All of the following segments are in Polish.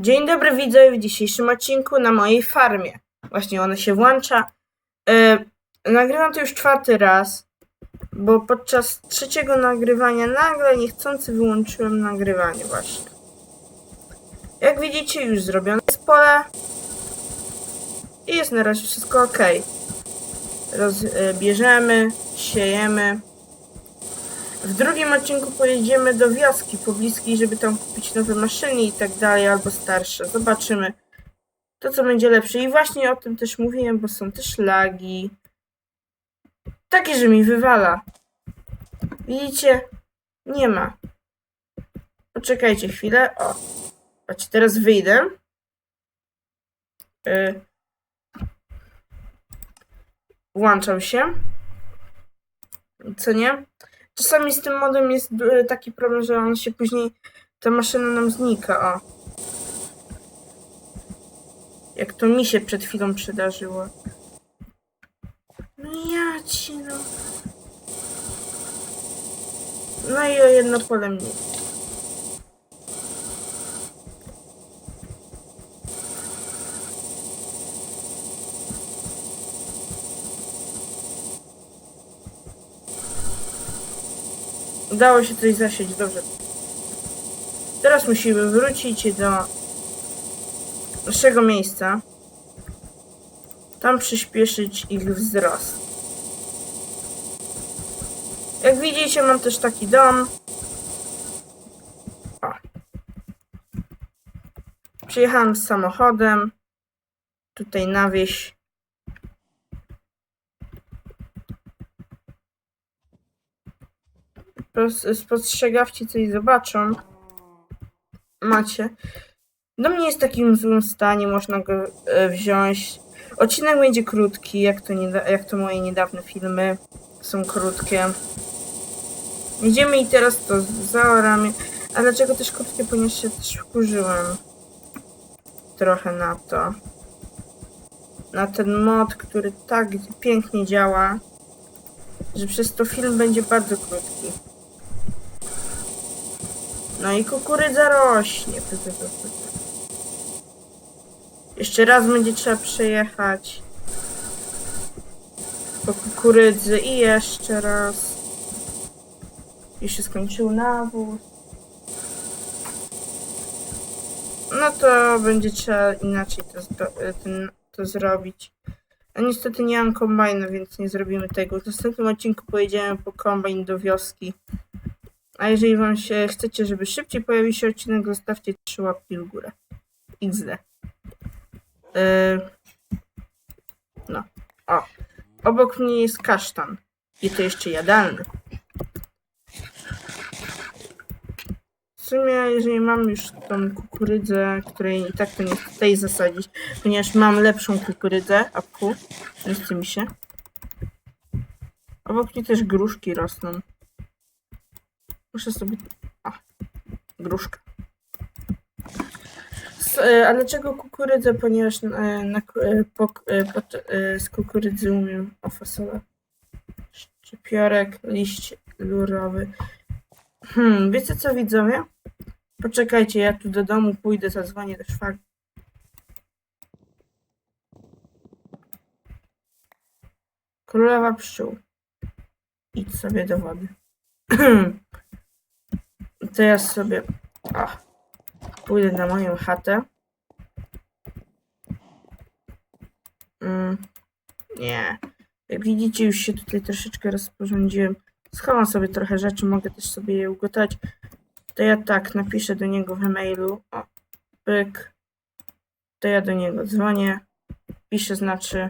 Dzień dobry widzowie w dzisiejszym odcinku na mojej farmie. Właśnie ona się włącza. E, nagrywam to już czwarty raz, bo podczas trzeciego nagrywania nagle niechcący wyłączyłem nagrywanie właśnie. Jak widzicie już zrobione jest pole i jest na razie wszystko ok. Rozbierzemy, siejemy. W drugim odcinku pojedziemy do wioski pobliskiej, żeby tam kupić nowe maszyny i tak dalej, albo starsze. Zobaczymy. To, co będzie lepsze. I właśnie o tym też mówiłem, bo są też lagi. Takie, że mi wywala. Widzicie? Nie ma. Poczekajcie chwilę. O. Patrzcie, teraz wyjdę. Y. Włączam się. Co nie? Czasami z tym modem jest e, taki problem, że on się później, ta maszyna nam znika, o. Jak to mi się przed chwilą przydarzyło. No ja ci no. No i o jedno pole mniej. Udało się coś zasieć, dobrze. Teraz musimy wrócić do naszego miejsca. Tam przyspieszyć ich wzrost. Jak widzicie, mam też taki dom. O. Przyjechałem z samochodem. Tutaj na wieś. Spostrzegawci coś zobaczą. Macie. Dom nie jest w takim złym stanie, można go e, wziąć. Odcinek będzie krótki, jak to, nieda- jak to moje niedawne filmy są krótkie. Idziemy i teraz to zaoramy. A dlaczego też krótkie? Ponieważ się też wkurzyłem trochę na to. Na ten mod, który tak pięknie działa, że przez to film będzie bardzo krótki. No i kukurydza rośnie. Py, py, py, py. Jeszcze raz będzie trzeba przejechać po kukurydzy i jeszcze raz. Już się skończył nawóz. No to będzie trzeba inaczej to, ten, to zrobić. A niestety nie mam kombajna, więc nie zrobimy tego. W następnym odcinku pojedziemy po kombajn do wioski. A jeżeli wam się chcecie, żeby szybciej pojawił się odcinek, zostawcie trzy łapki w górę. XD. Yy... No. O. Obok mnie jest kasztan. I to jeszcze jadalny. W sumie, jeżeli mam już tą kukurydzę, której i tak to nie chcę tutaj zasadzić, ponieważ mam lepszą kukurydzę, apku, nie mi się. Obok mnie też gruszki rosną. Muszę sobie... A, gruszka. S- e, A dlaczego kukurydzę? Ponieważ e, na, e, po, pod, z kukurydzy umiem o fasolę. Szczypiorek, liść lurowy. Hmm, wiecie co widzowie? Poczekajcie, ja tu do domu pójdę, zadzwonię do szwagra. Królowa pszczół. Idź sobie do wody. to ja sobie pójdę na moją chatę. Mm, nie. Jak widzicie, już się tutaj troszeczkę rozporządziłem. Schowam sobie trochę rzeczy, mogę też sobie je ugotować. To ja tak napiszę do niego w e-mailu. O, pyk. To ja do niego dzwonię. Piszę, znaczy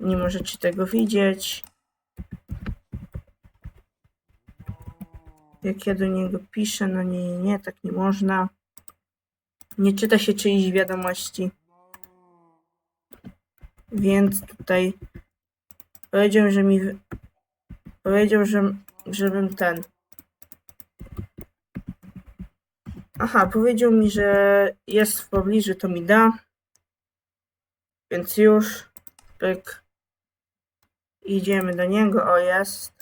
nie możecie tego widzieć. Jak ja do niego piszę, no nie, nie, nie, tak nie można. Nie czyta się czyichś wiadomości. Więc tutaj powiedział, że mi. Powiedział, że, żebym ten. Aha, powiedział mi, że jest w pobliżu, to mi da. Więc już. Pyk. Idziemy do niego. O, jest.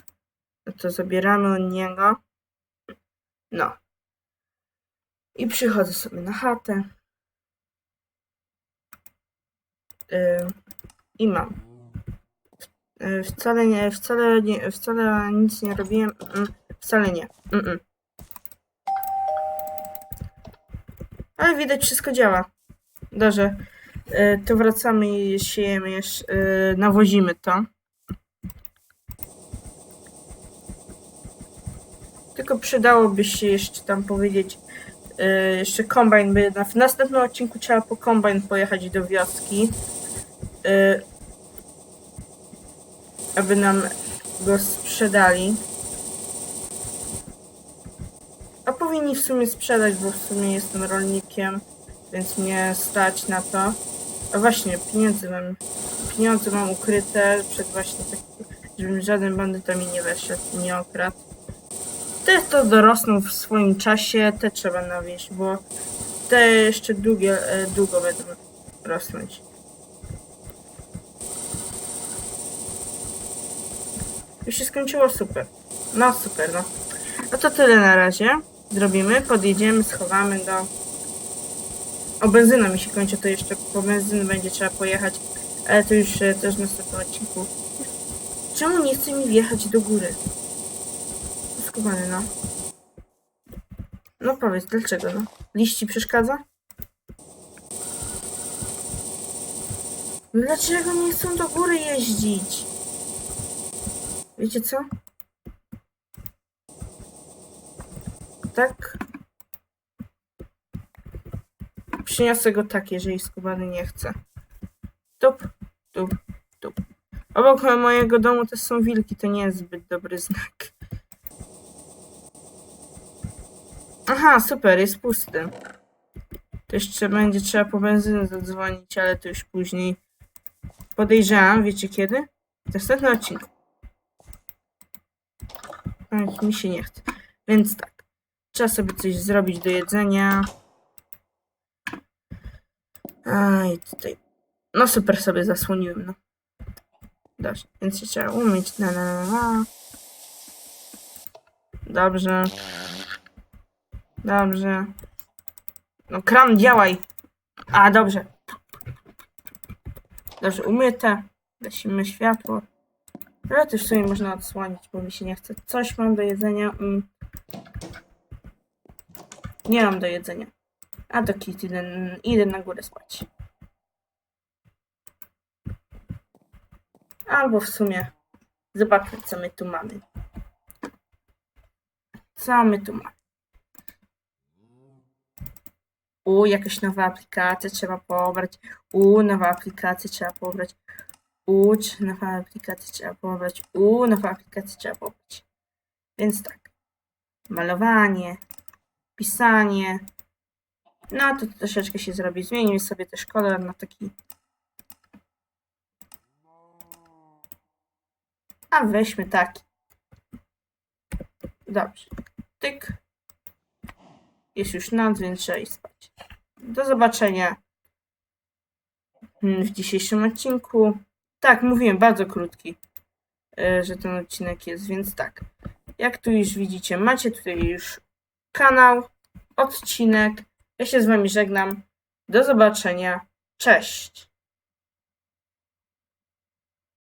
No to zabieramy od niego. No. I przychodzę sobie na chatę. Yy, I mam. Yy, wcale nie, wcale nie, wcale nic nie robiłem. Mm, wcale nie. Mm -mm. Ale widać, wszystko działa. Dobrze. Yy, to wracamy i siejemy yy, nawozimy to. Tylko przydałoby się jeszcze tam powiedzieć, yy, jeszcze kombajn by, na, w następnym odcinku trzeba po kombajn pojechać do wioski, yy, aby nam go sprzedali. A powinni w sumie sprzedać, bo w sumie jestem rolnikiem, więc mnie stać na to. A właśnie, pieniądze mam, pieniądze mam ukryte przed właśnie tak, żeby żaden bandyta mi nie weszedł, nie okradł. Te to dorosną w swoim czasie, te trzeba nawieść, bo te jeszcze długie, e, długo będą rosnąć. Już się skończyło, super. No super, no. No to tyle na razie. Zrobimy, podjedziemy, schowamy do... O, benzyna mi się kończy, to jeszcze po benzyny będzie trzeba pojechać, ale to już e, też w następnym odcinku. Czemu nie chce mi wjechać do góry? Skubany, no. No powiedz, dlaczego, no? Liści przeszkadza? Dlaczego nie chcą do góry jeździć? Wiecie co? Tak. Przyniosę go tak, jeżeli skubany nie chce. Tup, tup, tup. Obok mojego domu też są wilki, to nie jest zbyt dobry znak. Aha, super, jest pusty. To jeszcze będzie trzeba po benzynę zadzwonić, ale to już później. Podejrzewam, wiecie kiedy? W następnym odcinku. Ach, mi się nie chce. Więc tak. Trzeba sobie coś zrobić do jedzenia. A i tutaj. No super sobie zasłoniłem, no. Dobrze, więc się trzeba umyć. Na, na, na. Dobrze. Dobrze. No kran, działaj. A, dobrze. Dobrze, umyte. Gasimy światło. Ale też sobie można odsłonić, bo mi się nie chce. Coś mam do jedzenia. Mm. Nie mam do jedzenia. A to kit, idę, idę na górę spać. Albo w sumie zobaczmy, co my tu mamy. Co my tu mamy? U, jakaś nowa aplikacja trzeba pobrać. U, nowa aplikacja trzeba pobrać. U, nowa aplikacja trzeba pobrać. U, nowa aplikacja trzeba pobrać. Więc tak. Malowanie, pisanie. No to troszeczkę się zrobi. Zmienimy sobie też kolor na taki. A weźmy taki. Dobrze. Tyk. Jest już noc, więc trzeba iść spać. Do zobaczenia mm, w dzisiejszym odcinku. Tak, mówiłem, bardzo krótki, e, że ten odcinek jest, więc tak. Jak tu już widzicie, macie tutaj już kanał, odcinek. Ja się z wami żegnam. Do zobaczenia. Cześć.